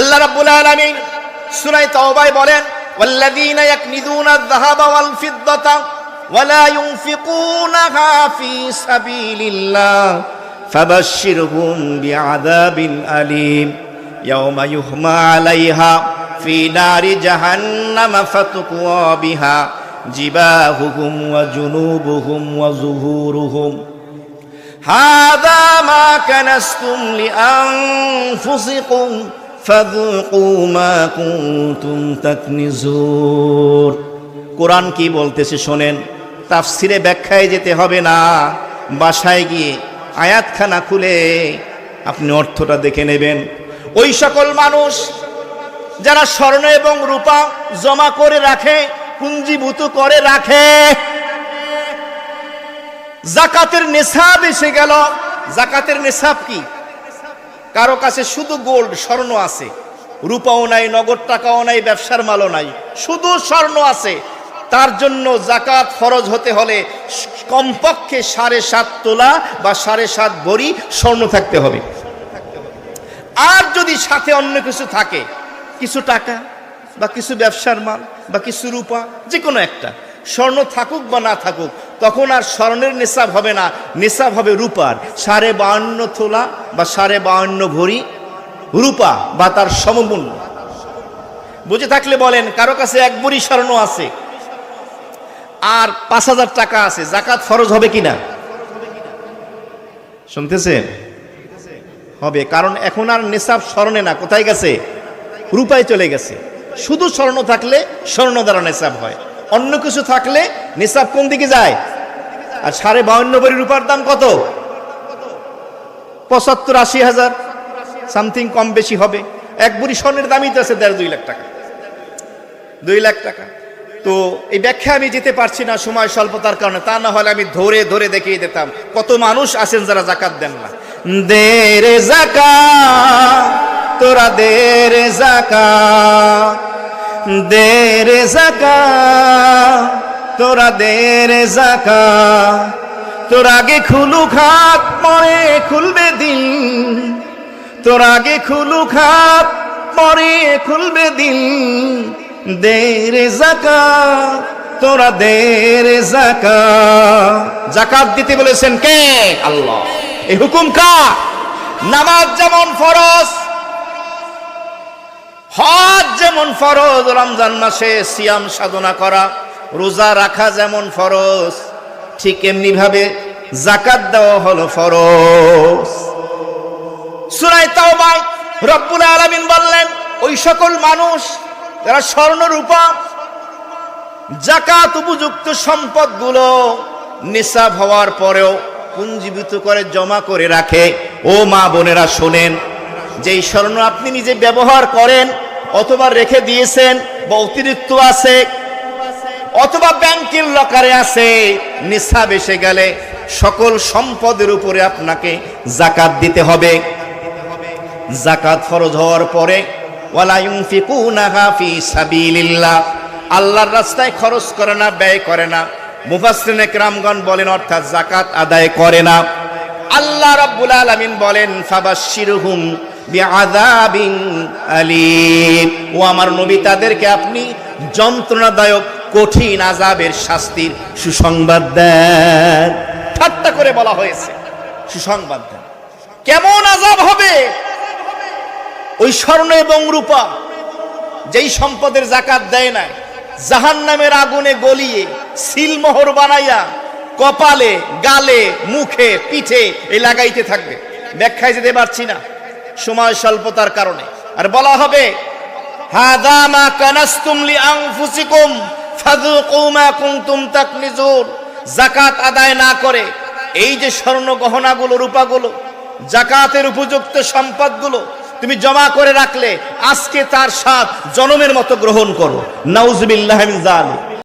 আল্লাহ রাব্বুল আলামিন সূরা তাওবায় বলেন والذين يكنزون الذهب والفضة ولا ينفقونها في سبيل الله فبشرهم بعذاب أليم يوم يهمى عليها في نار جهنم فتقوى بها جباههم وجنوبهم وظهورهم هذا ما كنستم لأنفسكم কোরআন কি বলতেছে শোনেন, তাফসিরে ব্যাখ্যায় যেতে হবে না, বাসায় গিয়ে আয়াতখানা খুলে আপনি অর্থটা দেখে নেবেন। ওই সকল মানুষ যারা স্বর্ণ এবং রূপা জমা করে রাখে, পুঞ্জিভূত করে রাখে, জাকাতের নেশাব এসে গেল। জাকাতের নেশাব কি? কারও কাছে শুধু গোল্ড, স্বর্ণ আছে। রূপাও নাই, নগদ টাকাও নাই, ব্যবসার মালও নাই। শুধু স্বর্ণ আছে। তার জন্য জাকাত ফরজ হতে হলে কমপক্ষে সাড়ে সাত তোলা বা সাড়ে সাত বড়ি স্বর্ণ থাকতে হবে। আর যদি সাথে অন্য কিছু থাকে, কিছু টাকা বা কিছু ব্যবসার মাল বা কিছু রূপা যে কোনো একটা, স্বর্ণ থাকুক বা না থাকুক তখন আর স্বর্ণের নিসাব হবে না। নিসাব হবে রূপার। সাড়ে বাহান্ন থোলা বা সাড়ে বাহান্ন ভরি রূপা বা তার সমমূল্য। বুঝে থাকলে বলেন, কারও কাছে এক ভরি স্বর্ণ আছে আর পাঁচ হাজার টাকা আছে, জাকাত ফরজ হবে কিনা? শুনতেছেন? হবে, কারণ এখন আর নেশাব স্মরণে না, কোথায় গেছে? রূপায় চলে গেছে। শুধু স্বর্ণ থাকলে স্বর্ণ দ্বারা নেশাব হয়। অন্য কিছু থাকলে নেশাব কোন দিকে যায়? আর সাড়ে বাউন্ন ভরি রূপার দাম কত? পঁচাত্তর আশি হাজার। সামথিং কম বেশি হবে। এক বুড়ি স্বর্ণের দামই তো আছে দেড় দুই লাখ টাকা। দুই লাখ টাকা। তো এই ব্যাখ্যা আমি যেতে পারছি না, সময় স্বল্পতার কারণে। তা না হলে আমি ধরে ধরে দেখিয়ে দিতাম, কত মানুষ আছেন যারা জাকাত দেন না। দেরে জাকা, তোরা দেরে জাকা দেরে জাকা। তোরা দেরে জাকা। তোর আগে খুলু খাত পরে খুলবে দিন। তোর আগে খুলু খাত পরে খুলবে দিন। দেরে জাকা, তোরা দেরে জাকা। জাকাত দিতে বলেছেন কে? আল্লাহ। এই হুকুম কা নামাজ যেমন ফরজ, হজ যেমন ফরজ, রমজান মাসে সিয়াম সাধনা করা। রোজা রাখা যেমন ফরজ, ঠিক এমনি ভাবে জাকাত দেওয়া হলো ফরজ। সুরাই তাওবাই রব্বুল আলামিন বললেন, ওই সকল মানুষ যারা স্বর্ণ রূপা জাকাত উপযুক্ত সম্পদগুলো নিসাব হওয়ার পরেও পুঞ্জীভূত করে জমা করে রাখে। ও মা বোনেরা শোনেন, যেই স্বর্ণ আপনি নিজে ব্যবহার করেন অথবা রেখে দিয়েছেন বা অতিরিক্ত আছে অথবা ব্যাংকের লকারে আছে, নিসাব এসে গেলে সকল সম্পদের উপরে আপনাকে জাকাত দিতে হবে। জাকাত ফরজ হওয়ার পরে আল্লাহর রাস্তায় খরচ করে না, ব্যয় করে না। মুফাসসিরিন একরামগণ বলেন, অর্থাৎ জাকাত আদায় করে না। আল্লাহ রাব্বুল আলামিন বলেন, ফাবাশশিরহুম বিআযাবিন আলীম। ও আমার নবী তাদেরকে আপনি যন্ত্রণাদায়ক কঠিন আজাবের শাস্তির সুসংবাদ দেন। ঠাট্টা করে বলা হয়েছে। সুসংবাদ দেন। কেমন আজাব হবে? ওই স্বর্ণ এবং রূপা যেই সম্পদের জাকাত দেয় নাই জাহান নামের আগুনে গলিয়ে সিলমোহর বানাইয়া কপালে, গালে, মুখে, পিঠে এই লাগাইতে থাকবে। ব্যাখ্যায় যেতে পারছি না। সময় স্বল্পতার কারণে। আর বলা হবে, হাদা মা কানাস্তুম জাকাত আদায় না করে এই যে স্বর্ণ গহনাগুলো, রূপাগুলো জাকাতের উপযুক্ত সম্পদগুলো তুমি জমা করে রাখলে, আজকে তার স্বাদ জনমের মতো গ্রহণ করো। নাউজবিল্লাহ জালিক